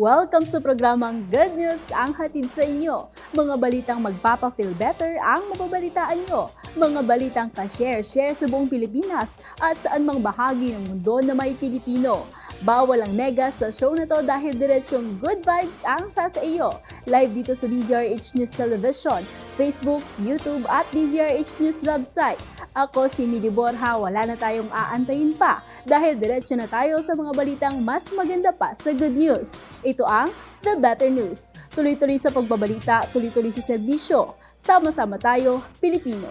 Welcome sa programang Good News ang hatid sa inyo. Mga balitang magpapa-feel better ang mababalitaan nyo. Mga balitang ka-share-share sa buong Pilipinas at saan mang bahagi ng mundo na may Pilipino. Bawal ang mega sa show na to dahil diretsyong good vibes ang sa iyo. Live dito sa DZRH News Television, Facebook, YouTube at DZRH News website. Ako si Midi Borja, wala na tayong aantayin pa dahil diretso na tayo sa mga balitang mas maganda pa sa good news. Ito ang The Better News. Tuloy-tuloy sa pagbabalita, tuloy-tuloy sa serbisyo. Sama-sama tayo, Pilipino.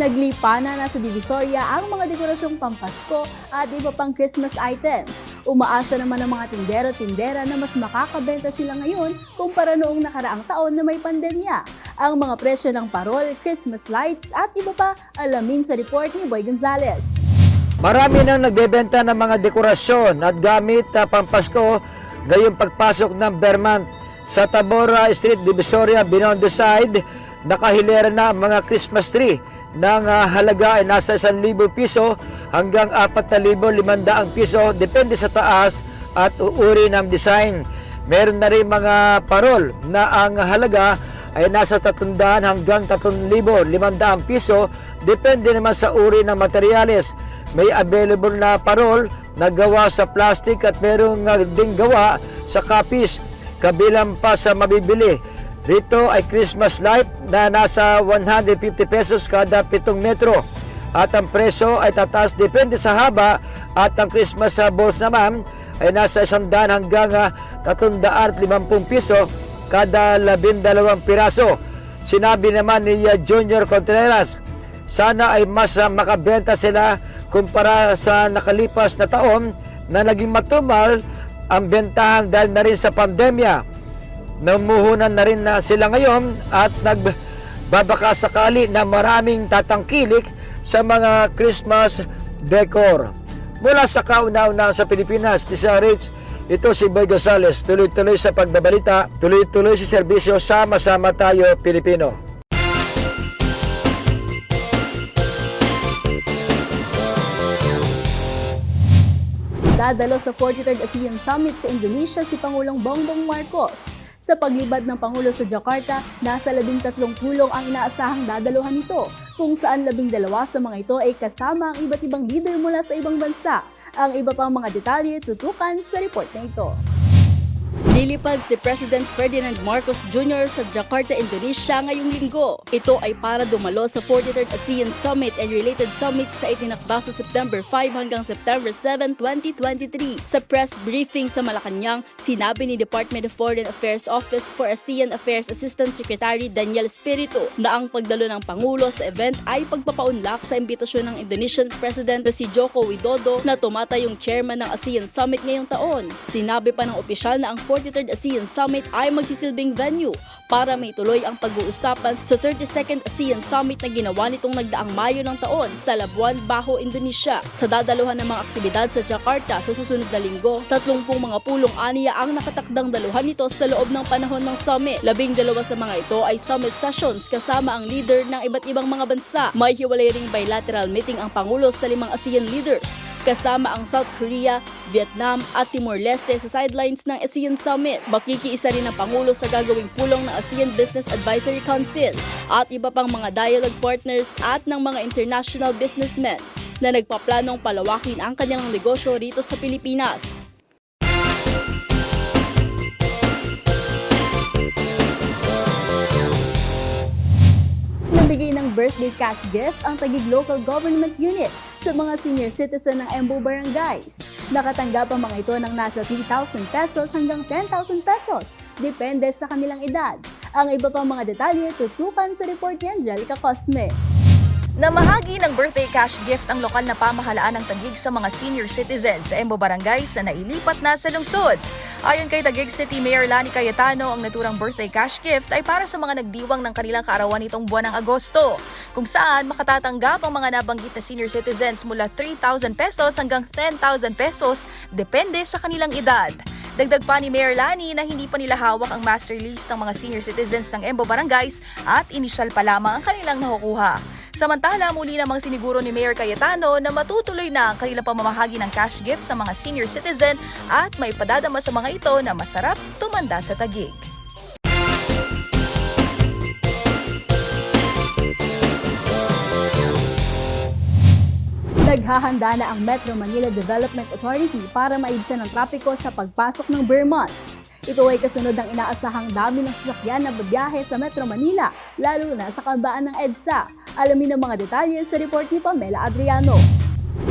Naglipa na nasa Divisoria ang mga dekorasyong pampasko at iba pang Christmas items. Umaasa naman ang mga tindero-tindera na mas makakabenta sila ngayon kumpara noong nakaraang taon na may pandemya. Ang mga presyo ng parol, Christmas lights at iba pa alamin sa report ni Boy Gonzales. Marami nang nagbebenta ng mga dekorasyon at gamit na pampasko ngayong pagpasok ng Vermont. Sa Tabora Street, Divisoria, Binondo Side, nakahilera na ang mga Christmas tree ng ah, halaga ay nasa 1,000 piso hanggang 4,500 piso depende sa taas at uri ng design. Meron na rin mga parol na ang halaga ay nasa 300 hanggang 3,500 piso depende naman sa uri ng materyales. May available na parol na gawa sa plastic at merong uh, ding gawa sa kapis kabilang pa sa mabibili. Rito ay Christmas light na nasa 150 pesos kada 7 metro. At ang presyo ay tataas depende sa haba at ang Christmas balls naman ay nasa 100 hanggang ah, 350 piso kada 12 piraso. Sinabi naman ni ah, Junior Contreras, sana ay mas ah, makabenta sila kumpara sa nakalipas na taon na naging matumal ang bentahan dahil na rin sa pandemya. Namuhunan na rin na sila ngayon at nagbabaka sakali na maraming tatangkilik sa mga Christmas decor. Mula sa kauna-una sa Pilipinas, di sa Rich, ito si Boy Gonzales, tuloy-tuloy sa pagbabalita, tuloy-tuloy sa serbisyo, sama-sama tayo Pilipino. Dadalo sa 43rd ASEAN Summit sa Indonesia si Pangulong Bongbong Marcos. Sa paglibad ng Pangulo sa Jakarta, nasa labing tatlong pulong ang inaasahang dadaluhan nito, kung saan labing dalawa sa mga ito ay kasama ang iba't ibang leader mula sa ibang bansa. Ang iba pang mga detalye tutukan sa report na ito. Lilipad si President Ferdinand Marcos Jr. sa Jakarta, Indonesia ngayong linggo. Ito ay para dumalo sa 43rd ASEAN Summit and related summits na itinakda sa September 5 hanggang September 7, 2023. Sa press briefing sa Malacanang, sinabi ni Department of Foreign Affairs Office for ASEAN Affairs Assistant Secretary Daniel Espiritu na ang pagdalo ng Pangulo sa event ay pagpapaunlak sa imbitasyon ng Indonesian President na si Joko Widodo na tumatayong chairman ng ASEAN Summit ngayong taon. Sinabi pa ng opisyal na ang 43rd ASEAN Summit ay magsisilbing venue para may tuloy ang pag-uusapan sa 32nd ASEAN Summit na ginawa nitong nagdaang Mayo ng taon sa Labuan, Bajo, Indonesia. Sa dadaluhan ng mga aktibidad sa Jakarta sa susunod na linggo, 30 mga pulong aniya ang nakatakdang daluhan nito sa loob ng panahon ng summit. Labing dalawa sa mga ito ay summit sessions kasama ang leader ng iba't ibang mga bansa. May hiwalay ring bilateral meeting ang Pangulo sa limang ASEAN leaders kasama ang South Korea, Vietnam at Timor-Leste sa sidelines ng ASEAN Summit. Makikiisa rin ang Pangulo sa gagawing pulong ng ASEAN Business Advisory Council at iba pang mga dialogue partners at ng mga international businessmen na nagpaplanong palawakin ang kanilang negosyo rito sa Pilipinas. Nabigay ng birthday cash gift ang Tagig Local Government Unit sa mga senior citizen ng Embo Barangays. Nakatanggap ang mga ito ng nasa 3,000 pesos hanggang 10,000 pesos, depende sa kanilang edad. Ang iba pang mga detalye tutukan sa report ni Angelica Cosme. Namahagi ng birthday cash gift ang lokal na pamahalaan ng Tagig sa mga senior citizens sa Embo Barangays na nailipat na sa lungsod. Ayon kay Tagig City Mayor Lani Cayetano, ang naturang birthday cash gift ay para sa mga nagdiwang ng kanilang kaarawan nitong buwan ng Agosto, kung saan makatatanggap ang mga nabanggit na senior citizens mula 3,000 pesos hanggang 10,000 pesos depende sa kanilang edad. Dagdag pa ni Mayor Lani na hindi pa nila hawak ang master list ng mga senior citizens ng Embo Barangays at inisyal pa lamang ang kanilang nakukuha. Samantala, muli namang siniguro ni Mayor Cayetano na matutuloy na ang kanilang pamamahagi ng cash gift sa mga senior citizen at may padadama sa mga ito na masarap tumanda sa tagig. Naghahanda na ang Metro Manila Development Authority para maibsan ang trapiko sa pagpasok ng bear months. Ito ay kasunod ng inaasahang dami ng sasakyan na babiyahe sa Metro Manila, lalo na sa kabaan ng EDSA. Alamin ang mga detalye sa report ni Pamela Adriano.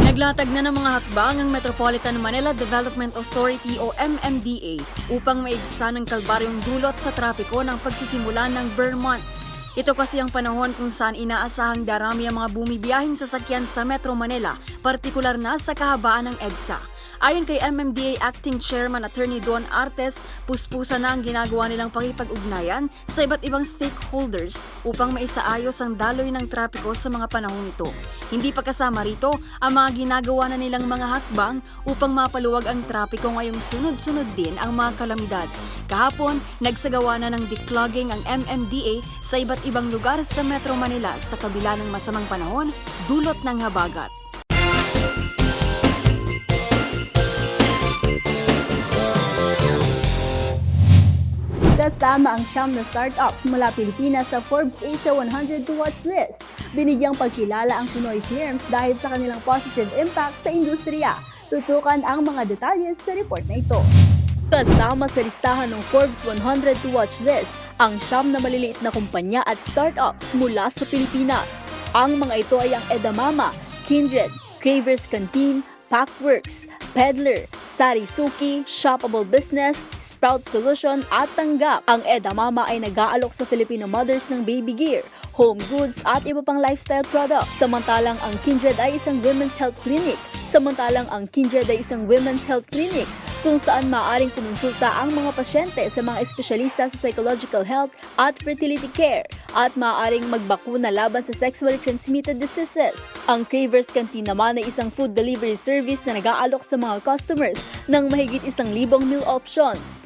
Naglatag na ng mga hakbang ang Metropolitan Manila Development Authority o MMDA upang maibsan ang kalbaryong dulot sa trapiko ng pagsisimula ng Burr Months. Ito kasi ang panahon kung saan inaasahang darami ang mga bumibiyahing sasakyan sa Metro Manila, partikular na sa kahabaan ng EDSA. Ayon kay MMDA Acting Chairman Attorney Don Artes, puspusa na ang ginagawa nilang pakipag-ugnayan sa iba't ibang stakeholders upang maisaayos ang daloy ng trapiko sa mga panahong ito. Hindi pa kasama rito ang mga ginagawa na nilang mga hakbang upang mapaluwag ang trapiko ngayong sunod-sunod din ang mga kalamidad. Kahapon, nagsagawa na ng declogging ang MMDA sa iba't ibang lugar sa Metro Manila sa kabila ng masamang panahon, dulot ng habagat. Kasama ang siyam na startups mula Pilipinas sa Forbes Asia 100 to Watch list. Binigyang pagkilala ang Pinoy firms dahil sa kanilang positive impact sa industriya. Tutukan ang mga detalye sa report na ito. Kasama sa listahan ng Forbes 100 to Watch list ang siyam na maliliit na kumpanya at startups mula sa Pilipinas. Ang mga ito ay ang Edamama, Kindred, Cravers Canteen, Packworks, Peddler, Sarisuki, Shoppable Business, Sprout Solution at Tanggap. Ang Edamama ay nag-aalok sa Filipino mothers ng baby gear, home goods at iba pang lifestyle products. Samantalang ang Kindred ay isang women's health clinic. Samantalang ang Kindred ay isang women's health clinic kung saan maaaring kumonsulta ang mga pasyente sa mga espesyalista sa psychological health at fertility care at maaaring magbakuna laban sa sexually transmitted diseases. Ang Cravers Canteen naman ay isang food delivery service na nag-aalok sa mga customers ng mahigit isang libong meal options.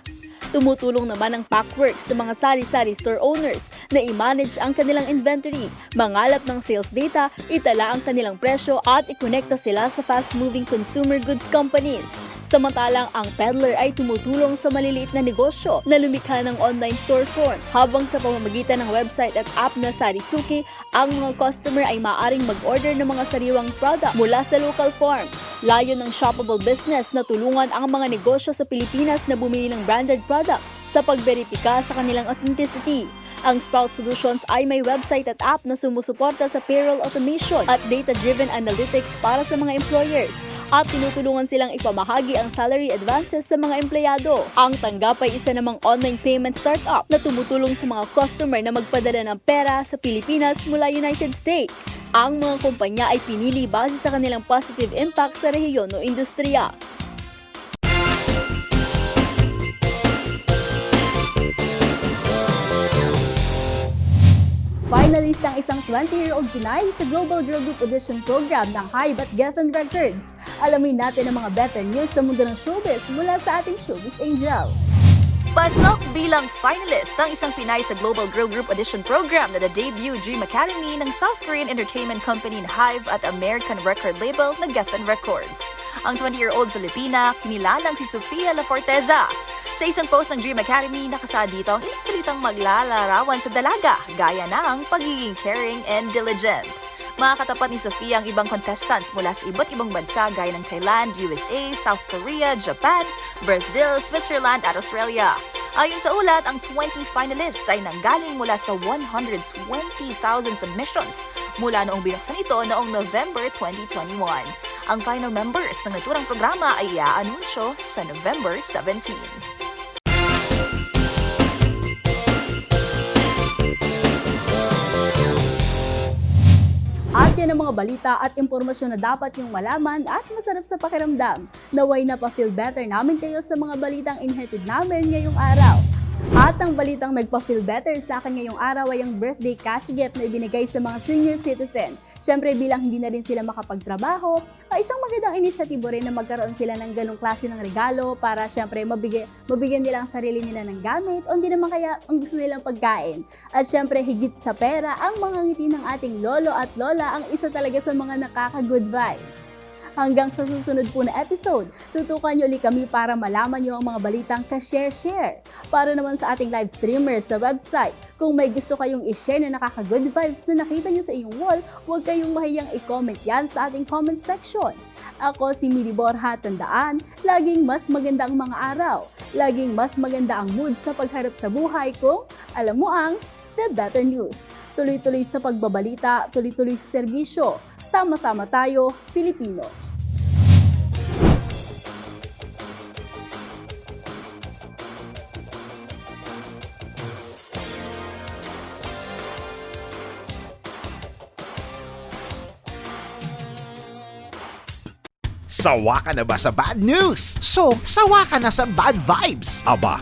Tumutulong naman ang Packworks sa mga sari-sari store owners na i-manage ang kanilang inventory, mangalap ng sales data, itala ang kanilang presyo at ikonekta sila sa fast-moving consumer goods companies. Samantalang ang peddler ay tumutulong sa maliliit na negosyo na lumikha ng online storefront habang sa pamamagitan ng website at app na Sarisuki, ang mga customer ay maaring mag-order ng mga sariwang product mula sa local farms. Layo ng shoppable business na tulungan ang mga negosyo sa Pilipinas na bumili ng branded products sa pagberipika sa kanilang authenticity. Ang Sprout Solutions ay may website at app na sumusuporta sa payroll automation at data-driven analytics para sa mga employers at tinutulungan silang ipamahagi ang salary advances sa mga empleyado. Ang Tanggap ay isa namang online payment startup na tumutulong sa mga customer na magpadala ng pera sa Pilipinas mula United States. Ang mga kumpanya ay pinili base sa kanilang positive impact sa rehiyon o industriya. Finalist ang isang 20-year-old Pinay sa Global Girl Group Audition Program ng Hive at Geffen Records. Alamin natin ang mga better news sa mundo ng showbiz mula sa ating Showbiz Angel. Pasok bilang finalist ang isang Pinay sa Global Girl Group Audition Program na the debut Dream Academy ng South Korean entertainment company na Hive at American record label na Geffen Records. Ang 20-year-old Filipina, kinilalang si Sofia La Forteza. Sa isang post ng Dream Academy, nakasad dito ang ilang salitang maglalarawan sa dalaga, gaya ng pagiging caring and diligent. Mga katapat ni Sofia ang ibang contestants mula sa iba't ibang bansa gaya ng Thailand, USA, South Korea, Japan, Brazil, Switzerland at Australia. Ayon sa ulat, ang 20 finalists ay nanggaling mula sa 120,000 submissions mula noong binuksan ito noong November 2021. Ang final members ng naturang programa ay iaanunsyo sa November 17. Yan ang mga balita at impormasyon na dapat yung malaman at masarap sa pakiramdam. Naway na pa-feel better namin kayo sa mga balitang inhatid namin ngayong araw. At ang balitang nagpa-feel better sa akin ngayong araw ay ang birthday cash gift na ibinigay sa mga senior citizen. Siyempre bilang hindi na rin sila makapagtrabaho, ay isang magandang inisyatibo rin na magkaroon sila ng ganong klase ng regalo para siyempre mabigyan, mabigyan nila ang sarili nila ng gamit o hindi naman kaya ang gusto nilang pagkain. At siyempre higit sa pera, ang mga ngiti ng ating lolo at lola ang isa talaga sa mga nakaka-good vibes. Hanggang sa susunod po na episode, tutukan nyo ulit kami para malaman nyo ang mga balitang ka-share-share. Para naman sa ating live streamers sa website, kung may gusto kayong i-share na nakaka-good vibes na nakita nyo sa iyong wall, huwag kayong mahiyang i-comment yan sa ating comment section. Ako si Mili Borja, tandaan, laging mas maganda ang mga araw. Laging mas maganda ang mood sa pagharap sa buhay kung alam mo ang The Better News. Tuloy-tuloy sa pagbabalita, tuloy-tuloy sa serbisyo. Sama-sama tayo, Pilipino. Sawa ka na ba sa bad news? So, sawa ka na sa bad vibes? Aba,